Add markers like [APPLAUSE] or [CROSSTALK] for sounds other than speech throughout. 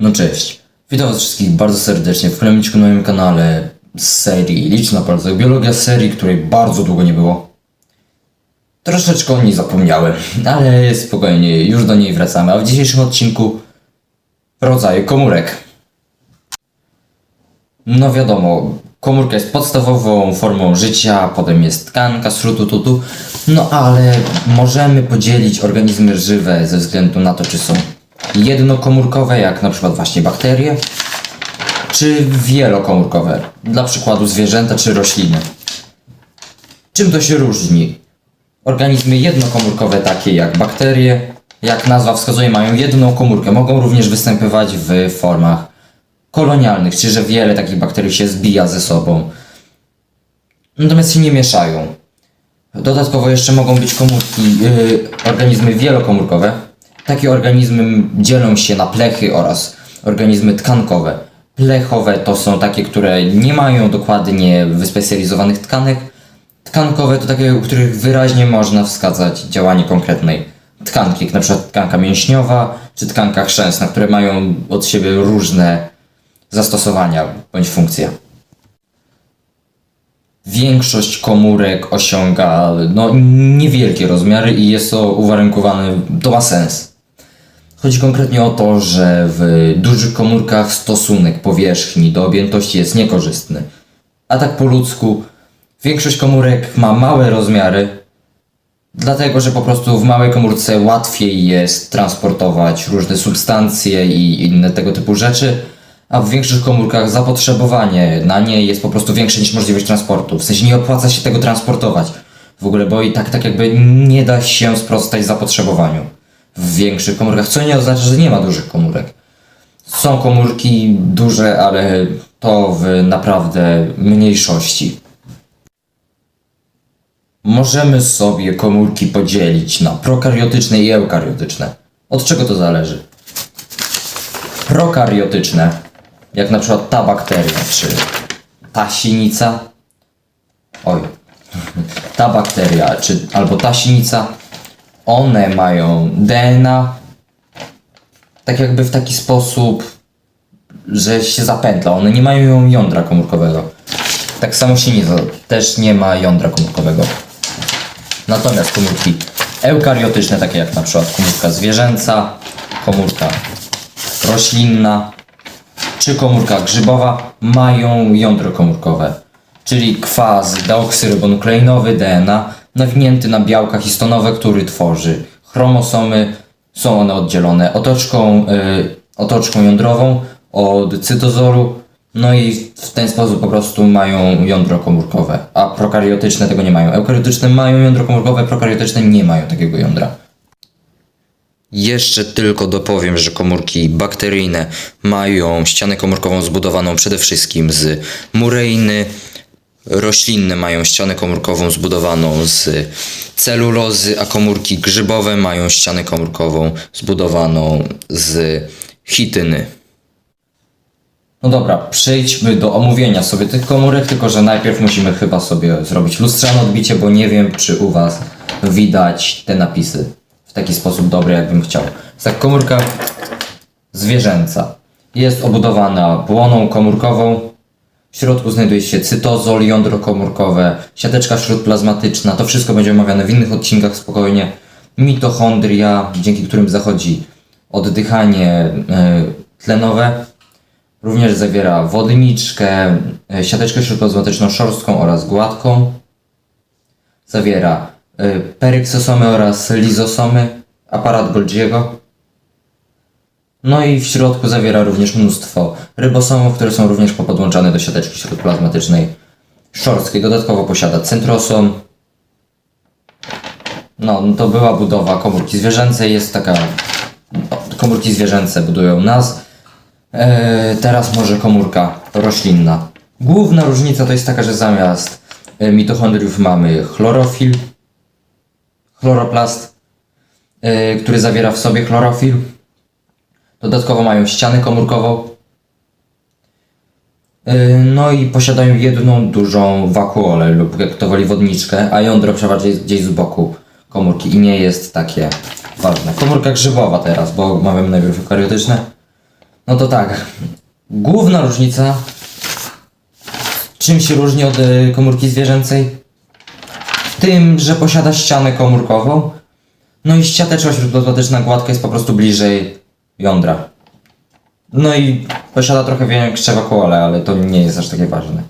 No cześć. Witam was wszystkich bardzo serdecznie w kolejnym na moim kanale z serii Licz na palcach. Biologia serii, której bardzo długo nie było. Troszeczkę o niej zapomniałem, [LAUGHS] ale spokojnie, już do niej wracamy. A w dzisiejszym odcinku rodzaju komórek. No wiadomo, komórka jest podstawową formą życia, potem jest tkanka, srutu, tutu. No ale możemy podzielić organizmy żywe ze względu na to, czy są jednokomórkowe, jak na przykład właśnie bakterie, czy wielokomórkowe, dla przykładu zwierzęta czy rośliny. Czym to się różni? Organizmy jednokomórkowe, takie jak bakterie, jak nazwa wskazuje, mają jedną komórkę. Mogą również występować w formach kolonialnych, czyli że wiele takich bakterii się zbija ze sobą. Natomiast się nie mieszają. Dodatkowo jeszcze mogą być komórki, yy, organizmy wielokomórkowe. Takie organizmy dzielą się na plechy oraz organizmy tkankowe. Plechowe to są takie, które nie mają dokładnie wyspecjalizowanych tkanek. Tkankowe to takie, u których wyraźnie można wskazać działanie konkretnej tkanki, jak na przykład tkanka mięśniowa czy tkanka chrzęsna, które mają od siebie różne zastosowania bądź funkcje. Większość komórek osiąga no, niewielkie rozmiary i jest to uwarunkowane, to ma sens. Chodzi konkretnie o to, że w dużych komórkach stosunek powierzchni do objętości jest niekorzystny. A tak po ludzku, większość komórek ma małe rozmiary, dlatego że po prostu w małej komórce łatwiej jest transportować różne substancje i inne tego typu rzeczy, a w większych komórkach zapotrzebowanie na nie jest po prostu większe niż możliwość transportu. W sensie nie opłaca się tego transportować w ogóle, bo i tak, tak jakby nie da się sprostać zapotrzebowaniu w większych komórkach, co nie oznacza, że nie ma dużych komórek. Są komórki duże, ale to w naprawdę mniejszości. Możemy sobie komórki podzielić na prokariotyczne i eukariotyczne. Od czego to zależy? Prokariotyczne, jak na przykład ta bakteria, czy ta sinica, oj, [LAUGHS] ta bakteria, czy albo ta sinica, one mają DNA tak jakby w taki sposób, że się zapętla. One nie mają jądra komórkowego. Tak samo sinica też nie ma jądra komórkowego. Natomiast komórki eukariotyczne, takie jak na przykład komórka zwierzęca, komórka roślinna czy komórka grzybowa, mają jądro komórkowe, czyli kwas deoksyrybonukleinowy DNA nawinięty na białka histonowe, który tworzy chromosomy. Są one oddzielone otoczką, y, otoczką jądrową od cytozoru, no i w ten sposób po prostu mają jądro komórkowe, a prokariotyczne tego nie mają. Eukariotyczne mają jądro komórkowe, prokariotyczne nie mają takiego jądra. Jeszcze tylko dopowiem, że komórki bakteryjne mają ścianę komórkową zbudowaną przede wszystkim z mureiny, roślinne mają ścianę komórkową zbudowaną z celulozy, a komórki grzybowe mają ścianę komórkową zbudowaną z chityny. No dobra, przejdźmy do omówienia sobie tych komórek, tylko że najpierw musimy chyba sobie zrobić lustrzane odbicie, bo nie wiem, czy u Was widać te napisy w taki sposób dobry, jakbym chciał. Tak komórka zwierzęca. Jest obudowana błoną komórkową. W środku znajduje się cytozol, jądro komórkowe, siateczka śródplazmatyczna. To wszystko będzie omawiane w innych odcinkach spokojnie. Mitochondria, dzięki którym zachodzi oddychanie y, tlenowe. Również zawiera wodniczkę, e, siateczkę śródplazmatyczną szorstką oraz gładką. Zawiera e, peryksosomy oraz lizosomy, aparat Golgiego. No i w środku zawiera również mnóstwo rybosomów, które są również popodłączane do siateczki śródplazmatycznej szorstkiej. Dodatkowo posiada centrosom. No, to była budowa komórki zwierzęcej. Jest taka... no, Komórki zwierzęce budują nas. E, teraz może komórka roślinna. Główna różnica to jest taka, że zamiast e, mitochondriów mamy chlorofil, chloroplast, e, który zawiera w sobie chlorofil. Dodatkowo mają ścianę komórkową. E, No i posiadają jedną dużą wakuolę lub jak to woli wodniczkę, a jądro przeważnie jest gdzieś z boku komórki i nie jest takie ważne. Komórka grzybowa teraz, bo mamy najpierw eukariotyczne. No to tak. Główna różnica. Czym się różni od y, komórki zwierzęcej? Tym, że posiada ścianę komórkową. No i ściateczka śródlotyczna gładka jest po prostu bliżej jądra. No i posiada trochę większe wakuole, ale to nie jest aż takie ważne.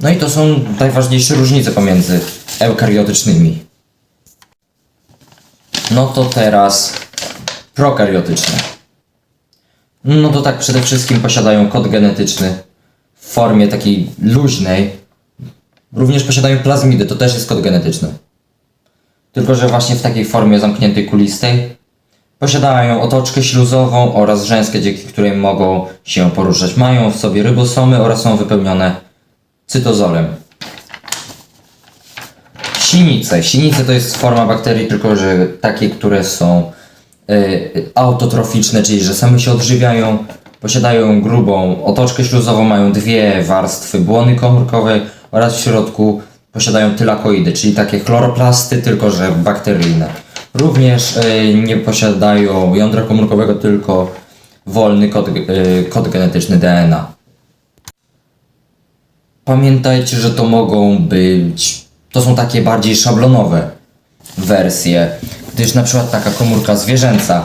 No i to są najważniejsze różnice pomiędzy eukariotycznymi. No to teraz prokariotyczne. No to tak, przede wszystkim posiadają kod genetyczny w formie takiej luźnej. Również posiadają plazmidy, to też jest kod genetyczny. Tylko, że właśnie w takiej formie zamkniętej kulistej. Posiadają otoczkę śluzową oraz rzęskę, dzięki której mogą się poruszać. Mają w sobie rybosomy oraz są wypełnione cytozolem. Sinice. Sinice to jest forma bakterii, tylko że takie, które są y, autotroficzne, czyli że same się odżywiają, posiadają grubą otoczkę śluzową, mają dwie warstwy błony komórkowej oraz w środku posiadają tylakoidy, czyli takie chloroplasty, tylko że bakteryjne. Również y, nie posiadają jądra komórkowego, tylko wolny kod, y, kod genetyczny DNA. Pamiętajcie, że to mogą być. To są takie bardziej szablonowe wersje, gdyż na przykład taka komórka zwierzęca,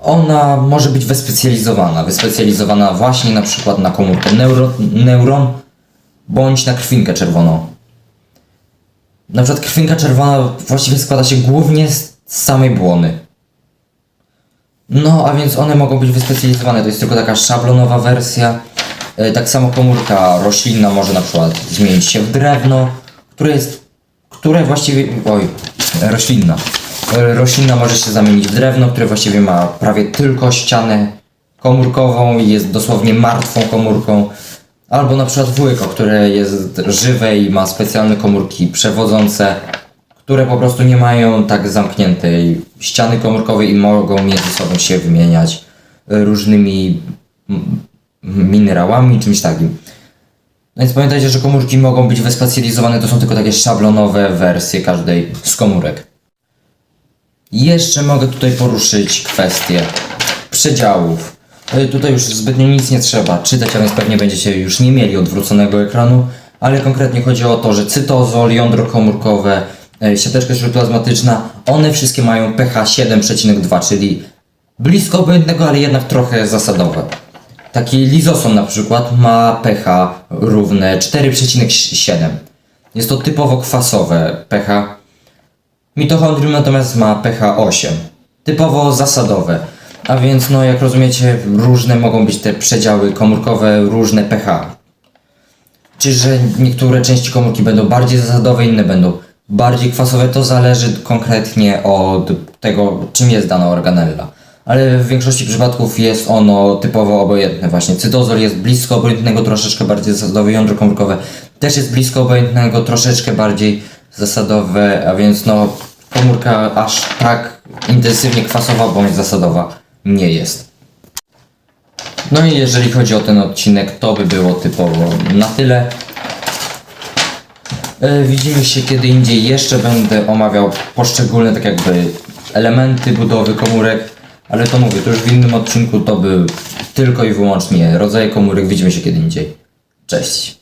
ona może być wyspecjalizowana. Wyspecjalizowana właśnie na przykład na komórkę neuro, neuron bądź na krwinkę czerwoną. Na przykład krwinka czerwona właściwie składa się głównie z samej błony. No, a więc one mogą być wyspecjalizowane. To jest tylko taka szablonowa wersja. E, Tak samo komórka roślinna może na przykład zmienić się w drewno, które jest, które właściwie, oj, roślinna. E, Roślinna może się zamienić w drewno, które właściwie ma prawie tylko ścianę komórkową i jest dosłownie martwą komórką. Albo na przykład wujko, które jest żywe i ma specjalne komórki przewodzące, które po prostu nie mają tak zamkniętej ściany komórkowej i mogą między sobą się wymieniać e, różnymi minerałami, czymś takim. No więc pamiętajcie, że komórki mogą być wyspecjalizowane, to są tylko takie szablonowe wersje każdej z komórek. Jeszcze mogę tutaj poruszyć kwestię przedziałów. Tutaj już zbytnio nic nie trzeba czytać, a więc pewnie będziecie już nie mieli odwróconego ekranu, ale konkretnie chodzi o to, że cytozol, jądro komórkowe, e, siateczka śródplazmatyczna, one wszystkie mają pH 7,2, czyli blisko obojętnego, ale jednak trochę zasadowe. Taki lizosom na przykład ma pH równe 4,7. Jest to typowo kwasowe pH. Mitochondrium natomiast ma pH 8. Typowo zasadowe. A więc no jak rozumiecie różne mogą być te przedziały komórkowe, różne pH. Czy że niektóre części komórki będą bardziej zasadowe, inne będą bardziej kwasowe, to zależy konkretnie od tego, czym jest dana organella. Ale w większości przypadków jest ono typowo obojętne. Właśnie cytozol jest blisko obojętnego, troszeczkę bardziej zasadowe, jądro komórkowe też jest blisko obojętnego, troszeczkę bardziej zasadowe, a więc no komórka aż tak intensywnie kwasowa bądź zasadowa nie jest. No i jeżeli chodzi o ten odcinek, to by było typowo na tyle. E, Widzimy się kiedy indziej. Jeszcze będę omawiał poszczególne tak jakby elementy budowy komórek, ale to mówię, to już w innym odcinku to był tylko i wyłącznie rodzaje komórek. Widzimy się kiedy indziej. Cześć.